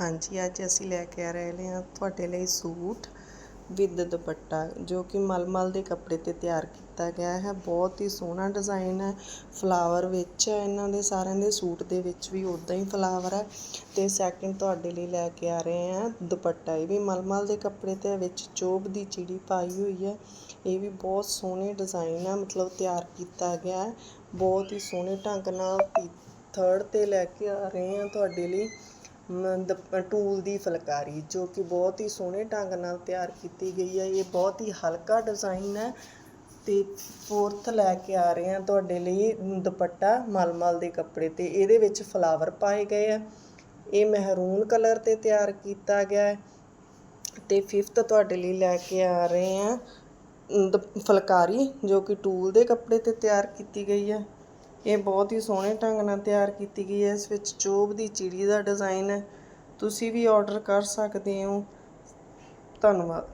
ਹਾਂਜੀ, ਅੱਜ ਅਸੀਂ ਲੈ ਕੇ ਆ ਰਹੇ ਹਾਂ ਤੁਹਾਡੇ ਲਈ ਸੂਟ ਵਿਦ ਦੁਪੱਟਾ, ਜੋ ਕਿ ਮਲਮਲ ਦੇ ਕੱਪੜੇ ਤੇ ਤਿਆਰ ਕੀਤਾ ਗਿਆ ਹੈ। ਬਹੁਤ ਹੀ ਸੋਹਣਾ ਡਿਜ਼ਾਈਨ ਹੈ। ਫਲਾਵਰ ਵਿੱਚ ਹੈ, ਇਹਨਾਂ ਦੇ ਸਾਰਿਆਂ ਦੇ ਸੂਟ ਦੇ ਵਿੱਚ ਵੀ ਉਦਾਂ ਹੀ ਫਲਾਵਰ ਹੈ। ਤੇ ਸੈਕਿੰਡ ਤੁਹਾਡੇ ਲਈ ਲੈ ਕੇ ਆ ਰਹੇ ਹਾਂ ਦੁਪੱਟਾ। ਇਹ ਵੀ ਮਲਮਲ ਦੇ ਕੱਪੜੇ ਤੇ ਵਿੱਚ ਚੋਬ ਦੀ ਚਿੜੀ ਪਾਈ ਹੋਈ ਹੈ। ਇਹ ਵੀ ਬਹੁਤ ਸੋਹਣੇ ਡਿਜ਼ਾਈਨ ਹੈ, ਮਤਲਬ ਤਿਆਰ ਕੀਤਾ ਗਿਆ ਹੈ। ਬਹੁਤ ਹੀ ਸੋਹਣੇ ਢੰਗ ਨਾਲ ਥਰਡ ਤੇ ਲੈ ਕੇ ਆ ਰਹੇ ਹਾਂ ਤੁਹਾਡੇ ਲਈ। ਟੂਲ ਦੀ ਫੁਲਕਾਰੀ, ਜੋ ਕਿ ਬਹੁਤ ਹੀ ਸੋਹਣੇ ਢੰਗ ਨਾਲ ਤਿਆਰ ਕੀਤੀ ਗਈ ਹੈ। ਇਹ ਬਹੁਤ ਹੀ ਹਲਕਾ ਡਿਜ਼ਾਈਨ ਹੈ ਤੇ ਫੋਰਥ ਲੈ ਕੇ ਆ ਰਹੇ ਹਾਂ ਤੁਹਾਡੇ ਲਈ ਦੁਪੱਟਾ ਮਲਮਲ ਦੇ ਕੱਪੜੇ ਤੇ। ਇਹਦੇ ਵਿੱਚ ਫਲਾਵਰ ਪਾਏ ਗਏ ਆ। ਇਹ ਮਹਿਰੂਨ ਕਲਰ ਤੇ ਤਿਆਰ ਕੀਤਾ ਗਿਆ ਹੈ ਤੇ ਫਿਫਥ ਤੁਹਾਡੇ ਲਈ ਲੈ ਕੇ ਆ ਰਹੇ ਹਾਂ ਦ- ਫੁਲਕਾਰੀ ਜੋ ਕਿ ਟੂਲ ਦੇ ਕੱਪੜੇ ਤੇ ਤਿਆਰ ਕੀਤੀ ਗਈ ਹੈ। ਇਹ ਬਹੁਤ ਹੀ ਸੋਹਣੇ ਢੰਗ ਨਾਲ ਤਿਆਰ ਕੀਤੀ ਗਈ ਹੈ। ਇਸ ਵਿੱਚ ਚੋਬ ਦੀ ਚਿੜੀ ਦਾ ਡਿਜ਼ਾਈਨ ਹੈ। ਤੁਸੀਂ ਵੀ ਆਰਡਰ ਕਰ ਸਕਦੇ ਹੋ। ਧੰਨਵਾਦ।